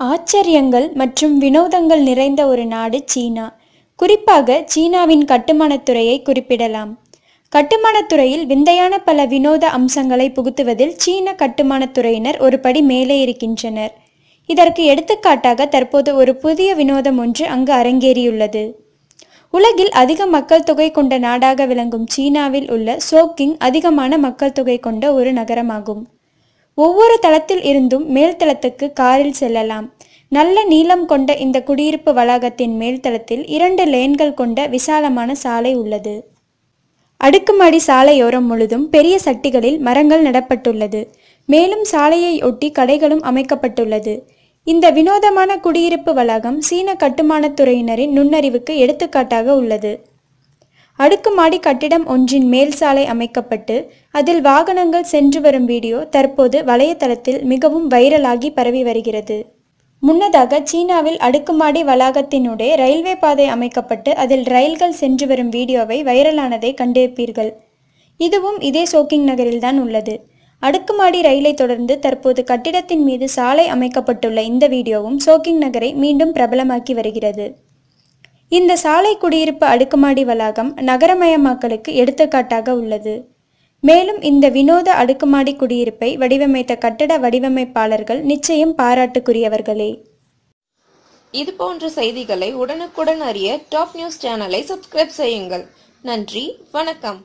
ஆச்சரியங்கள் மற்றும் வினோதங்கள் நிறைந்த ஒரு நாடு சீனா. குறிப்பாக சீனாவின் கட்டுமானத் துறையை குறிப்பிடலாம். கட்டுமானத் துறையில் விந்தையான பல வினோத அம்சங்களை புகுத்துவதில் சீன கட்டுமானத் துறையினர் ஒரு படி மேலே இருக்கின்றனர். இதற்கு எடுத்துக்காட்டாக தற்போது ஒரு புதிய வினோதம் ஒன்று அங்கு அரங்கேறியுள்ளது. உலகில் அதிக மக்கள் தொகை கொண்ட நாடாக விளங்கும் சீனாவில் உள்ள சோக்கிங் அதிகமான மக்கள் தொகை கொண்ட ஒரு நகரமாகும். ஒவ்வொரு தளத்தில் இருந்தும் மேல்தளத்துக்கு காரில் செல்லலாம். நல்ல நீளம் கொண்ட இந்த குடியிருப்பு வளாகத்தின் மேல்தளத்தில் இரண்டு லேன்கள் கொண்ட விசாலமான சாலை உள்ளது. அடுக்குமாடி சாலையோரம் முழுதும் பெரிய சட்டிகளில் மரங்கள் நடப்பட்டுள்ளது. மேலும் சாலையை ஒட்டி கடைகளும் அமைக்கப்பட்டுள்ளது. இந்த வினோதமான குடியிருப்பு வளாகம் சீன கட்டுமானத் துறையினரின் நுண்ணறிவுக்கு எடுத்துக்காட்டாக உள்ளது. அடுக்குமாடி கட்டிடம் ஒன்றின் மேல் சாலை அமைக்கப்பட்டு அதில் வாகனங்கள் சென்று வரும் வீடியோ தற்போது வலையதளத்தில் மிகவும் வைரலாகி பரவி வருகிறது. முன்னதாக சீனாவில் அடுக்குமாடி வளாகத்தினுடைய ரயில்வே பாதை அமைக்கப்பட்டு அதில் ரயில்கள் சென்று வரும் வீடியோவை வைரலானதை கண்டிருப்பீர்கள். இதுவும் இதே சோக்கிங் நகரில்தான் உள்ளது. அடுக்குமாடி ரயிலை தொடர்ந்து தற்போது கட்டிடத்தின் மீது சாலை அமைக்கப்பட்டுள்ள இந்த வீடியோவும் சோக்கிங் நகரை மீண்டும் பிரபலமாக்கி வருகிறது. இந்த சாலை குடியிருப்பு அடுக்குமாடி வளாகம் நகரமயமாக்கலுக்கு எடுத்துக்காட்டாக உள்ளது. மேலும் இந்த வினோத அடுக்குமாடி குடியிருப்பை வடிவமைத்த கட்டட வடிவமைப்பாளர்கள் நிச்சயம் பாராட்டுக்குரியவர்களே. இது போன்ற செய்திகளை உடனுக்குடன் அறிய டாப் நியூஸ் சேனலை சப்ஸ்கிரைப் செய்யுங்கள். நன்றி வணக்கம்.